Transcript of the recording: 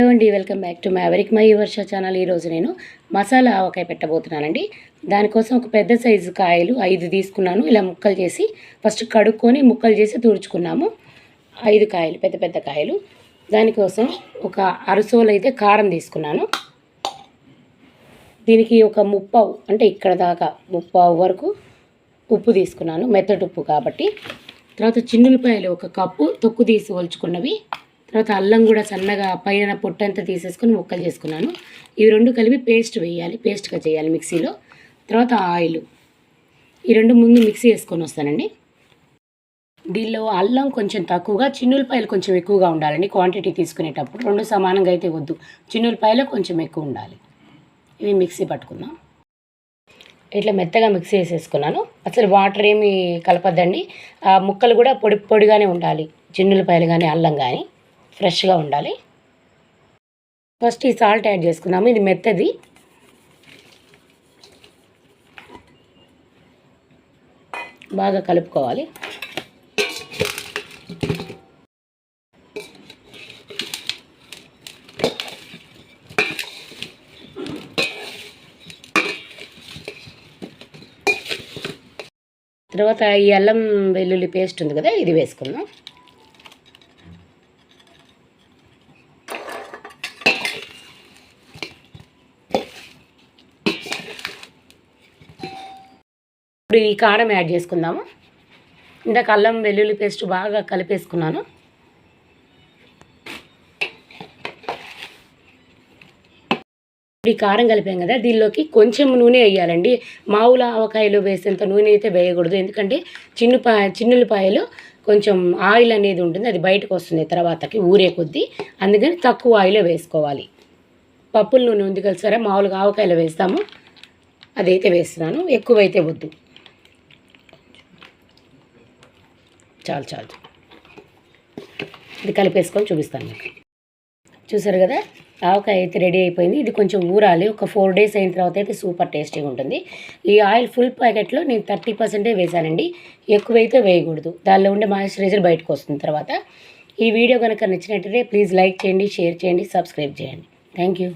Hello అండి welcome back to maverick my Varsha channel ఈరోజు నేను మసాలా ఆవకాయ పెట్టబోతున్నానండి. దానికోసం ఒక పెద్ద సైజు కాయలు ఐదు తీసుకున్నాను. ఇలా ముక్కలు చేసి ఫస్ట్ కడుక్కొని ముక్కలు చేసి తుడుచుకున్నాము. ఐదు కాయలు పెద్ద పెద్ద కాయలు. దానికోసం ఒక అరసోలు అయితే కారం తీసుకున్నాను. దీనికి ఒక ముప్పావు అంటే ఇక్కడ దాకా ముప్పావు వరకు ఉప్పు తీసుకున్నాను. మెత్తటి ఉప్పు కాబట్టి. తర్వాత చిన్నులపాయలు ఒక కప్పు తొక్కు తీసి ఒలుచుకున్నవి. తర్వాత అల్లం కూడా సన్నగా పైన పొట్టంతా తీసేసుకొని ముక్కలు చేసుకున్నాను. ఇవి రెండు కలిపి పేస్ట్ వేయాలి పేస్ట్గా చేయాలి మిక్సీలో. తర్వాత ఆయిల్. ఈ రెండు ముందు మిక్సీ వేసుకొని వస్తానండి. దీనిలో అల్లం కొంచెం తక్కువగా చిన్నులపాయలు కొంచెం ఎక్కువగా ఉండాలండి. క్వాంటిటీ తీసుకునేటప్పుడు రెండు సమానంగా అయితే వద్దు. చిన్నులపాయలు కొంచెం ఎక్కువ ఉండాలి. ఇవి మిక్సీ పట్టుకుందాం. ఇట్లా మెత్తగా మిక్సీ వేసేసుకున్నాను. అసలు వాటర్ ఏమి కలపద్దండి. ఆ ముక్కలు కూడా పొడి పొడిగానే ఉండాలి. చిన్నులపాయలు కానీ అల్లం కానీ ఫ్రెష్గా ఉండాలి. ఫస్ట్ ఈ సాల్ట్ యాడ్ చేసుకున్నాము ఇది మెత్తది. బాగా కలుపుకోవాలి. తర్వాత ఈ అల్లం వెల్లుల్లి పేస్ట్ ఉంది కదా ఇది వేసుకుందాం. ఇప్పుడు ఈ కారం యాడ్ చేసుకుందాము. ఇందాక అల్లం వెల్లుల్లి పేస్ట్ బాగా కలిపేసుకున్నాను. ఇప్పుడు ఈ కారం కలిపాం కదా దీనిలోకి కొంచెం నూనె వేయాలండి. మామూలు ఆవకాయలు వేసేంత నూనె అయితే వేయకూడదు. ఎందుకంటే చిన్నుపా చిన్నులపాయలు కొంచెం ఆయిల్ అనేది ఉంటుంది అది బయటకు వస్తుంది తర్వాతకి ఊరే కొద్దీ. అందుకని తక్కువ ఆయిలే వేసుకోవాలి. పప్పుల నూనె ఉంది కదా సరే మామూలుగా ఆవకాయలు వేస్తాము. అదైతే వేస్తున్నాను ఎక్కువైతే వద్దు. చాలు చాలు. ఇది కలిపేసుకొని చూపిస్తాను మీకు. చూసారు కదా? ఆవకాయ అయితే రెడీ అయిపోయింది. ఇది కొంచెం ఊరాలి. ఒక ఫోర్ డేస్ అయిన తర్వాత అయితే సూపర్ టేస్టీగా ఉంటుంది. ఈ ఆయిల్ ఫుల్ ప్యాకెట్లో నేను థర్టీ పర్సెంటే వేశానండి. ఎక్కువైతే వేయకూడదు. దానిలో ఉండే మాయిశ్చరైజర్ బయటకు వస్తుంది తర్వాత. ఈ వీడియో కనుక నచ్చినట్టయితే ప్లీజ్ లైక్ చేయండి షేర్ చేయండి సబ్స్క్రైబ్ చేయండి. Thank you.